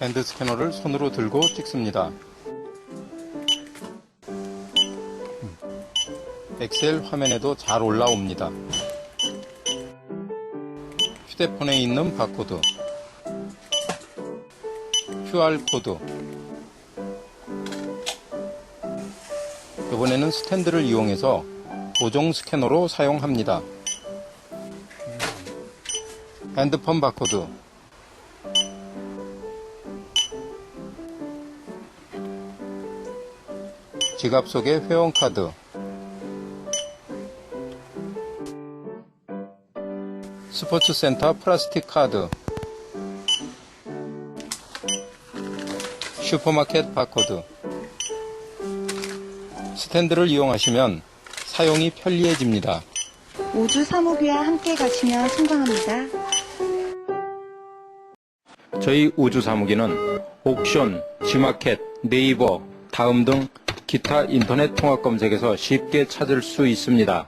핸드 스캐너를 손으로 들고 찍습니다. 음. 엑셀 화면에도 잘 올라옵니다. 휴대폰에 있는 바코드, QR코드, 이번에는 스탠드를 이용해서 고정 스캐너로 사용합니다. 핸드폰 바코드, 지갑 속의 회원카드, 스포츠센터 플라스틱 카드, 슈퍼마켓 바코드, 스탠드를 이용하시면 사용이 편리해집니다. 우주 사무기와 함께 가시면 성공합니다. 저희 우주 사무기는 옥션, 지마켓, 네이버, 다음 등 기타 인터넷 통합 검색에서 쉽게 찾을 수 있습니다.